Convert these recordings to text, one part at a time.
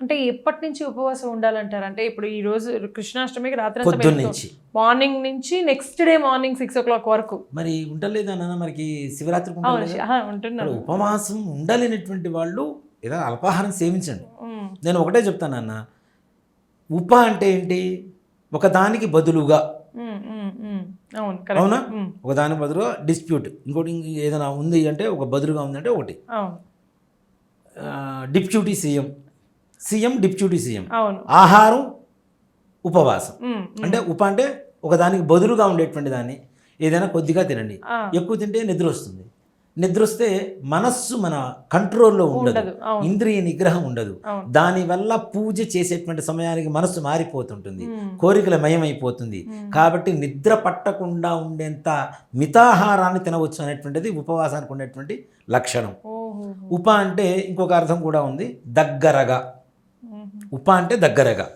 అంటే ఎప్పటి నుంచి ఉపవాసం ఉండాలంటారు? అంటే ఇప్పుడు ఈ రోజు కృష్ణాష్టమికి రాత్రి. నుంచి మార్నింగ్ నుంచి next day morning six o'clock వరకు. మరి ఉండలేదా నాన్న? మనకి మరి ఉంటున్నాను. ఉపవాసం ఉండలేనటువంటి వాళ్ళు ఏదో అల్పాహారం సేవించండి. నేను ఒకటే చెప్తాను అన్న ఉప అంటే ఏంటి? ఒకదానికి బదులుగా. ఉమ్, ఉమ్, ఉమ్. అవును ఉమ్, ఒకదానికి బదులుగా డిస్ప్యూట్. ఇంకోటి ఇంక ఏదైనా ఉంది అంటే ఒక బదులుగా ఉందంటే ఒకటి. Deputy CM. CM deputy CM. అవును. ఆహారం ఉపవాసం. అంటే ఉప అంటే ఒకదానికి బదులుగా ఉండేటువంటి దాన్ని ఏదైనా కొద్దిగా తినండి. ఎక్కువ తింటే నిద్ర వస్తుంది. నిద్ర వస్తే మనస్సు మన కంట్రోల్లో ఉండదు. ఇంద్రియ నిగ్రహం ఉండదు. దానివల్ల పూజ చేసేటువంటి సమయానికి మనస్సు మారిపోతుంటుంది. కోరికల మయమైపోతుంది. కాబట్టి నిద్ర పట్టకుండా ఉండేంత మితాహారాన్ని తినవచ్చు అనేటువంటిది ఉపవాసానికి ఉండేటువంటి లక్షణం. ఉప అంటే ఇంకొక అర్థం కూడా ఉంది. దగ్గరగా. ఉప అంటే దగ్గరగా.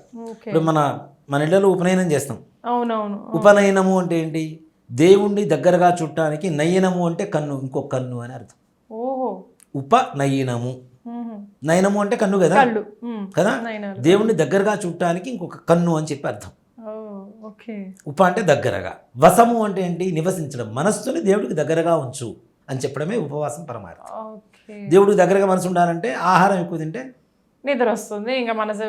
ఇప్పుడు మన మన ఇళ్ళలో ఉపనయనం చేస్తాం. అవునవును ఉపనయనము అంటే ఏంటి? దేవుణ్ణి దగ్గరగా చుట్టానికి నయనము అంటే కన్ను ఇంకొక కన్ను అని అర్థం. ఓహో. ఉపనయనము. నయనము. అంటే కన్ను కదా? కదా. దేవుణ్ణి దగ్గరగా చూడటానికి ఇంకొక కన్ను అని చెప్పి అర్థం. ఉప అంటే దగ్గరగా. వసము అంటే ఏంటి? నివసించడం. మనస్సుని దేవుడికి దగ్గరగా ఉంచు అని చెప్పడమే ఉపవాసం పరమార్థం. దేవుడికి దగ్గరగా మనసు ఉండాలంటే ఆహారం ఎక్కువ తింటే నిద్ర వస్తుంది ఇంకా మనసు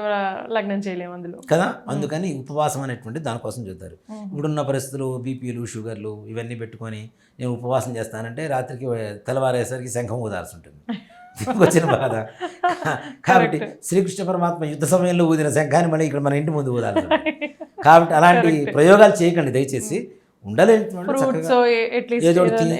లగ్నం చేయలేము అందులో. కదా? అందుకని ఉపవాసం అనేటువంటి దానికోసం చూస్తారు. ఇప్పుడున్న పరిస్థితులు బీపీలు షుగర్లు ఇవన్నీ పెట్టుకొని నేను ఉపవాసం చేస్తానంటే రాత్రికి తెల్లవారేసరికి శంఖం ఊదాల్సి ఉంటుంది వచ్చిన బాధ. కాబట్టి శ్రీకృష్ణ పరమాత్మ యుద్ధ సమయంలో ఊదిన శంఖాన్ని మళ్ళీ ఇక్కడ మన ఇంటి ముందు ఉంటుంది కాబట్టి అలాంటి ప్రయోగాలు చేయకండి దయచేసి.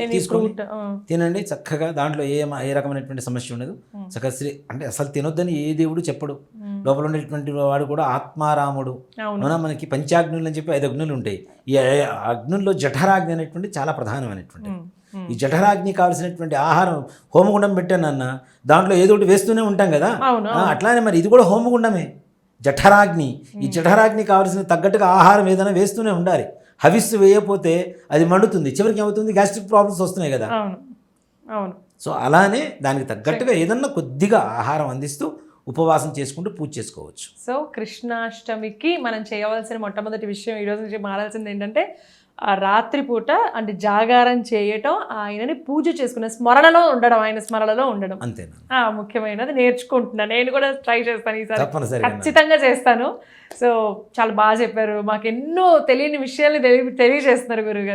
తీసుకొని ఫ్రూట్ తినండి చక్కగా దాంట్లో ఏ ఏ రకమైనటువంటి సమస్య ఉండదు. Hmm. చక్కగా శ్రీ అంటే అసలు తినొద్దని ఏ దేవుడు చెప్పడు. లోపల ఉండేటువంటి వాడు కూడా ఆత్మారాముడు. అవును. మనకి పంచాగ్నులు అని చెప్పి ఐదు అగ్నులు ఉంటాయి. ఈ అగ్నుల్లో జఠరాగ్ని అనేటువంటి చాలా ప్రధానమైనటువంటి. ఉమ్. ఈ జఠరాగ్ని కావాల్సినటువంటి ఆహారం హోమగుండం పెట్టానన్న దాంట్లో ఏదో ఒకటి వేస్తూనే ఉంటాం కదా? అట్లానే మరి ఇది కూడా హోమగుండమే. జఠరాగ్ని. ఈ జఠరాగ్ని కావాల్సిన తగ్గట్టుగా ఆహారం ఏదైనా వేస్తూనే ఉండాలి. హవిస్సు వేయకపోతే అది మండుతుంది. చివరికి ఏమవుతుంది? గ్యాస్ట్రిక్ ప్రాబ్లమ్స్ వస్తున్నాయి కదా. అవును. అవును. సో అలానే దానికి తగ్గట్టుగా ఏదన్నా కొద్దిగా ఆహారం అందిస్తూ ఉపవాసం చేసుకుంటూ పూజ చేసుకోవచ్చు. సో కృష్ణాష్టమికి మనం చేయవలసిన మొట్టమొదటి విషయం ఈరోజు నుంచి మారాల్సింది ఏంటంటే ఆ రాత్రిపూట అంటే జాగారం చేయటం ఆయనని పూజ చేసుకునే స్మరణలో ఉండడం ఆయన స్మరణలో ఉండడం. అంతేనా? ఆ, ముఖ్యమైనది నేర్చుకుంటున్నాను నేను కూడా ట్రై చేస్తాను ఈసారి. ఖచ్చితంగా చేస్తాను. సో చాలా బాగా చెప్పారు. మాకు ఎన్నో తెలియని విషయాల్ని తెలియ తెలియజేస్తున్నారు గురుగారు